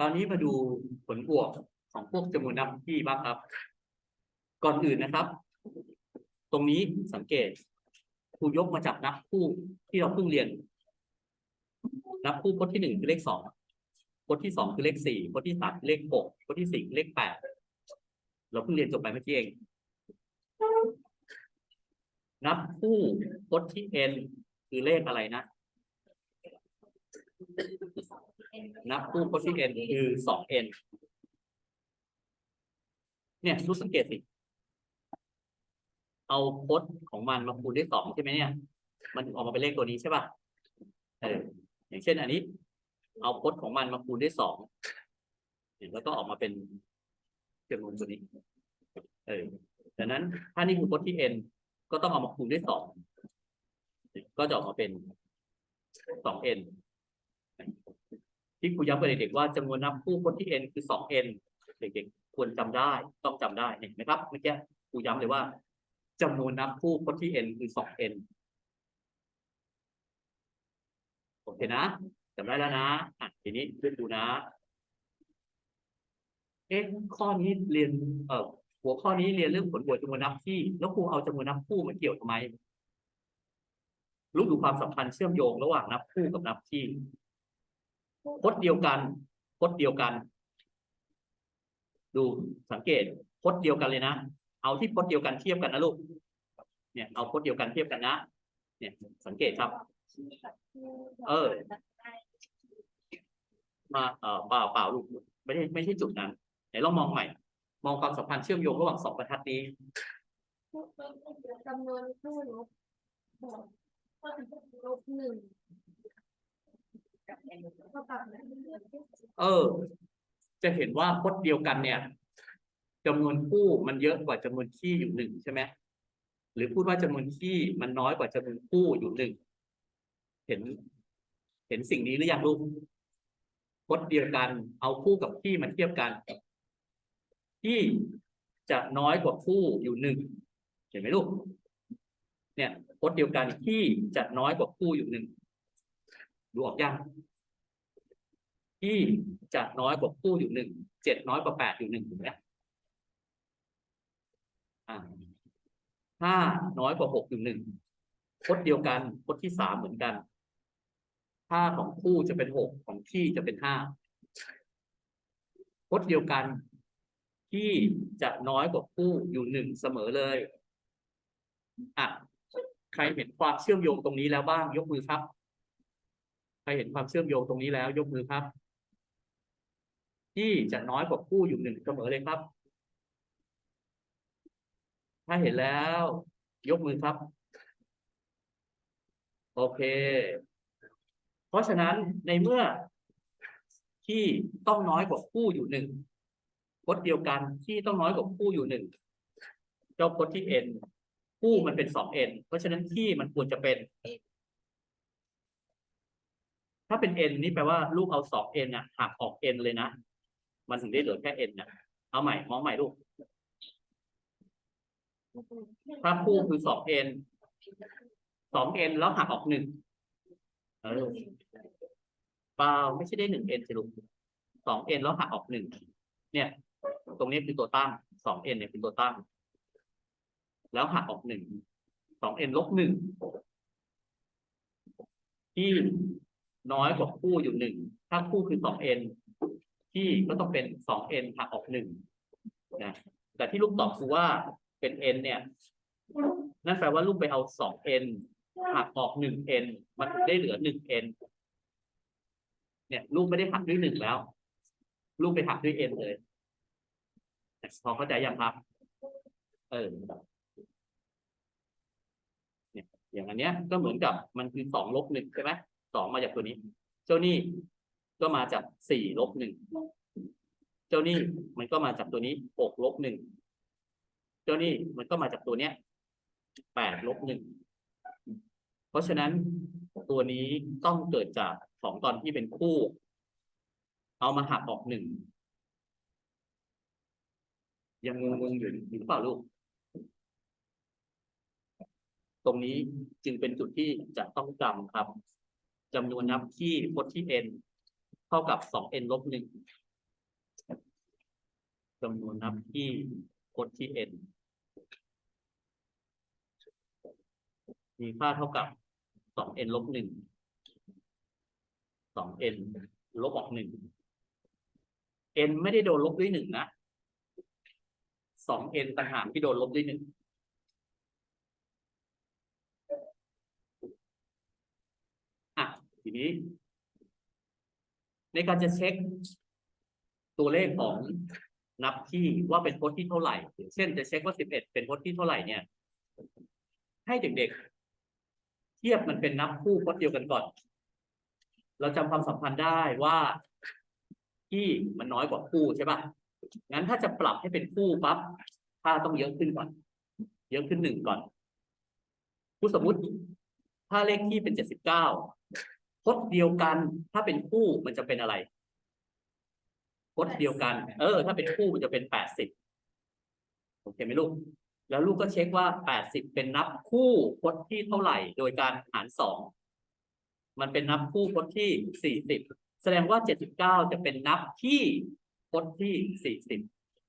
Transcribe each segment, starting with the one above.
ตอนนี้มาดูผลบวกของพวกจำนวนนับที่บ้างครับ ก่อนอื่นนะครับ ตรงนี้สังเกตครูยกมาจากนับคู่ที่เราเพิ่งเรียน นับคู่พจน์ที่หนึ่งคือเลขสองพจน์ที่สองคือเลขสี่พจน์ที่สามคือเลขหกพจน์ที่สี่เลขแปดเราเพิ่งเรียนจบไปเมื่อกี้เอง นับคู่พจน์ที่ n คือเลขอะไรนะ นับคู่พจน์ที่ n คือสอง n เนี่ยรู้สังเกตสิ เอาพจน์ของมันมาคูณด้วยสองใช่ไหมเนี่ย มันถึงออกมาเป็นเลขตัวนี้ใช่ป่ะเอออย่างเช่นอันนี้ เอาพจน์ของมันมาคูณด้วยสองแล้วก็ออกมาเป็นจำนวนตัวนี้ เออดังนั้นถ้านี่คือพจน์ที่ n ก็ต้องเอามาคูณด้วยสองก็จะออกมาเป็นสอง n ที่ครูย้ำกับเด็กๆว่าจำนวนนับคู่พจน์ที่ n คือสอง n เด็กๆควรจำได้ต้องจำได้เห็นไหมครับเมื่อกี้ครูย้ำเลยว่าจำนวนนับคู่พจน์ที่ n คือสอง n โอเคนะจำได้แล้วนะอะทีนี้เลือกดูนะเอ๊ะข้อนี้เรียนเอ่อหัวข้อนี้เรียนเรื่องผลบวกจำนวนนับที่แล้วครูเอาจำนวนนับคู่มาเกี่ยวทำไมรู้ดูความสัมพันธ์เชื่อมโยงระหว่างนับคู่กับนับที่ พจน์เดียวกันพจน์เดียวกัน ดูสังเกตพจน์เดียวกันเลยนะ เอาที่พจน์เดียวกันเทียบกันนะลูก เนี่ยเอาพจน์เดียวกันเทียบกันนะ เนี่ย สังเกตครับ เออ มาเออเปล่าเปล่าลูกไม่ได้ไม่ใช่จุดนั้นไหนลองมองใหม่ มองความสัมพันธ์เชื่อมโยงระหว่างสองบรรทัดนี้จำนวนคู่ลบก็ลบหนึ่ง เออ จะเห็นว่าพจน์เดียวกันเนี่ยจำนวนคู่มันเยอะกว่าจำนวนขี้อยู่หนึ่งใช่ไหมหรือพูดว่าจำนวนขี้มันน้อยกว่าจำนวนคู่อยู่หนึ่งเห็น เห็นสิ่งนี้หรือยังลูกพจน์เดียวกัน เอาคู่กับขี้มาเทียบกันขี้จะน้อยกว่าคู่อยู่หนึ่งเห็นไหมลูก เนี่ยพจน์เดียวกันขี้จะน้อยกว่าคู่อยู่หนึ่ง ดูออกยังที่จะน้อยกว่าคู่อยู่หนึ่งเจ็ดน้อยกว่าแปดอยู่หนึ่งถูกไหมห้าน้อยกว่าหกอยู่หนึ่งพจน์เดียวกันพจน์ที่สามเหมือนกันค่าของคู่จะเป็นหกของที่จะเป็นห้าพจน์เดียวกัน ที่จะน้อยกว่าคู่อยู่หนึ่งเสมอเลยอะใครเห็นความเชื่อมโยงตรงนี้แล้วบ้างยกมือครับ ครเห็นความเชื่อมโยงตรงนี้แล้วยกมือครับ ที่จะน้อยกว่าคู่อยู่หนึ่งเสมอเลยครับ ถ้าเห็นแล้ว ยกมือครับ โอเค เพราะฉะนั้นในเมื่อที่ต้องน้อยกว่าคู่อยู่หนึ่งพจน์เดียวกันที่ต้องน้อยกว่าคู่อยู่หนึ่งเจ้าพจน์ที่ n คู่มันเป็นสอง n เพราะฉะนั้นที่มันควรจะเป็น ถ้าเป็น n นี่แปลว่าลูกเอาสอง n น่ะหักออก n เลยนะ มันถึงได้เหลือแค่ n น่ะเอาใหม่มองใหม่ลูก ถ้าคู่คือสอง n สอง n แล้วหักออกหนึ่งเออเปล่าไม่ใช่ได้หนึ่ง n สิลูกสอง n แล้วหักออกหนึ่งเนี่ย ตรงนี้คือตัวตั้งสอง n เนี่ยเป็นตัวตั้ง แล้วหักออกหนึ่งสอง n ลบหนึ่งที่ น้อยกว่าคู่อยู่หนึ่ง ถ้าคู่คือสอง n ที่ก็ต้องเป็นสอง n หักออกหนึ่งนะแต่ที่ลูกตอบคือว่าเป็น n เนี่ย นั่นแปลว่าลูกไปเอาสอง n หักออกหนึ่ง n มันถึงได้เหลือหนึ่ง n เนี่ย ลูกไม่ได้หักด้วยหนึ่งแล้ว ลูกไปหักด้วย n เลยพอเข้าใจยังครับ เออเนี่ยอย่างอันเนี้ยก็เหมือนกับมันคือสองลบหนึ่งใช่ไหม สองมาจากตัวนี้ เจ้านี่ก็มาจากสี่ลบหนึ่งเจ้านี่มันก็มาจากตัวนี้หกลบหนึ่งเจ้านี่มันก็มาจากตัวเนี้ยแปดลบหนึ่งเพราะฉะนั้นตัวนี้ต้องเกิดจากของตอนที่เป็นคู่ เอามาหักออกหนึ่งยังงงๆอยู่หรือเปล่าลูก ตรงนี้จึงเป็นจุดที่จะต้องจำครับ จำนวนนับที่พจน์ที่ n เท่ากับ 2n ลบ1จำนวนนับที่พจน์ที่ n มีค่าเท่ากับ 2n ลบ1 2n ลบออก1 n ไม่ได้โดนลบด้วย1นะ 2n ต่างหากที่โดนลบด้วย1 ทีนี้ ในการจะเช็คตัวเลขของนับที่ว่าเป็นพจน์ที่เท่าไหร่เช่นจะเช็คว่าสิบเอ็ดเป็นพจน์ที่เท่าไหร่เนี่ย ให้เด็กๆ เทียบมันเป็นนับคู่พจน์เดียวกันก่อน เราจำความสัมพันธ์ได้ว่าที่มันน้อยกว่าคู่ใช่ปะงั้นถ้าจะปรับให้เป็นคู่ปั๊บค่าต้องเยอะขึ้นก่อน เยอะขึ้นหนึ่งก่อน ผู้สมมุติ ถ้าเลขที่เป็นเจ็ดสิบเก้า พจน์เดียวกัน ถ้าเป็นคู่มันจะเป็นอะไรพจน์เดียวกัน เออ ถ้าเป็นคู่มันจะเป็นแปดสิบโอเคไหมลูก แล้วลูกก็เช็คว่าแปดสิบเป็นนับคู่พจน์ที่เท่าไหร่ โดยการหารสองมันเป็นนับคู่พจน์ที่สี่สิบแสดงว่าเจ็ดสิบเก้าจะเป็นนับที่พจน์ที่สี่สิบ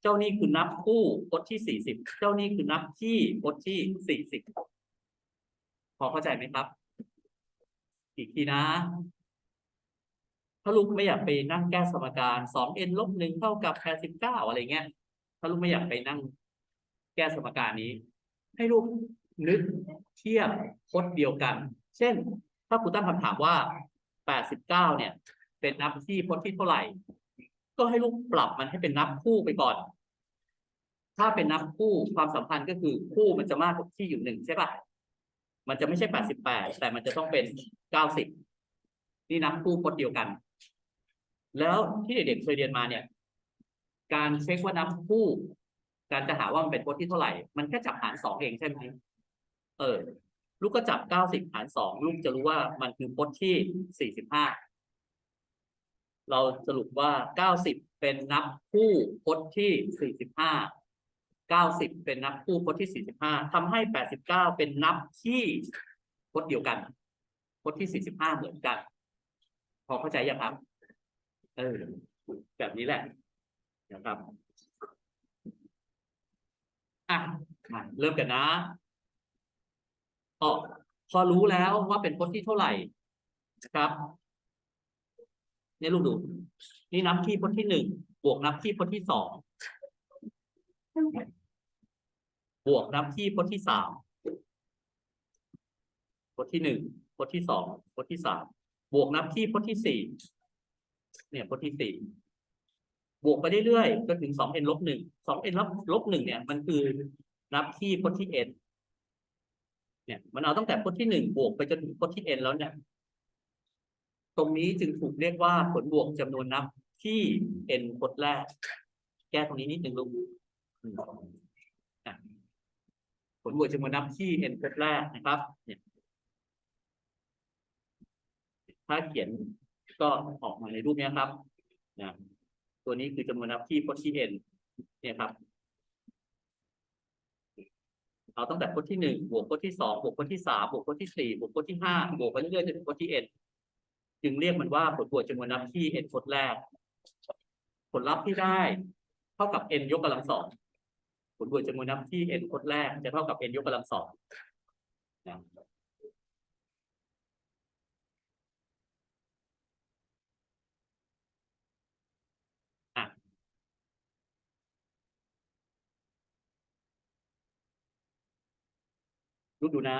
เจ้านี่คือนับคู่พจน์ที่สี่สิบเจ้านี่คือนับที่พจน์ที่สี่สิบพอเข้าใจไหมครับ อีกทีนะ ถ้าลูกไม่อยากไปนั่งแก้สมการสองเอ็นลบหนึ่งเท่ากับแปดสิบเก้าอะไรเงี้ย ถ้าลูกไม่อยากไปนั่ง แก้สมการนี้ ให้ลูกนึกเทียบพจน์เดียวกัน เช่น ถ้าครูตั้งคำถามว่าแปดสิบเก้าเนี่ย เป็นนับที่พจน์ที่เท่าไหร่ ก็ให้ลูกปรับมันให้เป็นนับคู่ไปก่อน ถ้าเป็นนับคู่ความสัมพันธ์ก็คือคู่มันจะมากกว่าที่อยู่หนึ่งใช่ปะ มันจะไม่ใช่แปดสิบแปดแต่มันจะต้องเป็นเก้าสิบนี่นับคู่พจน์เดียวกัน แล้วที่เด็กๆเคยเรียนมาเนี่ย การเช็คว่านับคู่ การจะหาว่ามันเป็นพจน์ที่เท่าไหร่ มันแค่จับหารสองเองใช่ไหมเออ ลูกก็จับเก้าสิบหารสองลูกจะรู้ว่ามันคือพจน์ที่สี่สิบห้าเราสรุปว่าเก้าสิบเป็นนับคู่พจน์ที่สี่สิบห้า เก้าสิบเป็นนับคู่พจน์ที่สี่สิบห้าทำให้แปดสิบเก้าเป็นนับที่พจน์เดียวกันพจน์ที่สี่สิบห้าเหมือนกัน พอเข้าใจยังครับ เออ แบบนี้แหละนะครับอะเริ่มกันนะอ๋อพอรู้แล้วว่าเป็นพจน์ที่เท่าไหร่ครับเนี่ยลูกดู นี่นับที่พจน์ที่หนึ่งบวกนับที่พจน์ที่สอง บวกนับที่พจน์ที่สามพจน์ที่หนึ่งพจน์ที่สองพจน์ที่สามบวกนับที่พจน์ที่สี่เนี่ยพจน์ที่สี่บวกไปเรื่อยๆก็ถึงสองเอ็นลบหนึ่งสองเอ็นลบลบหนึ่งเนี่ย มันคือนับที่พจน์ที่เอ็นเนี่ยมันเอาตั้งแต่พจน์ที่หนึ่งบวกไปจนถึงพจน์ที่เอ็นแล้วเนี่ย ตรงนี้จึงถูกเรียกว่าผลบวกจำนวนนับที่เอ็นพจน์แรก แก้ตรงนี้นิดนึงลูก ลบวกจำนวนนับที่เอ็นพจน์แรกนะครับเนี่ยถ้าเขียนก็ออกมาในรูปนี้ครับนะตัวนี้คือจำนวนนับที่พจน์ที่เอ็นเนี่ยครับ เอาตั้งแต่พจน์ที่หนึ่งบวกพจน์ที่สองบวกพจน์ที่สามบวกพจน์ที่สี่บวกพจน์ที่ห้าบวกไปเรื่อยๆจนถึงพจน์ที่เอ็นจึงเรียกมันว่าผลบวกจำนวนนับที่เอ็นพจน์แรก ผลลัพธ์ที่ได้ เท่ากับ n ยกกำลังสอง ผลบวกจำนวนนับที่ n พจน์แรกจะเท่ากับ n ยกกำลังสองนะอะลูกดูนะ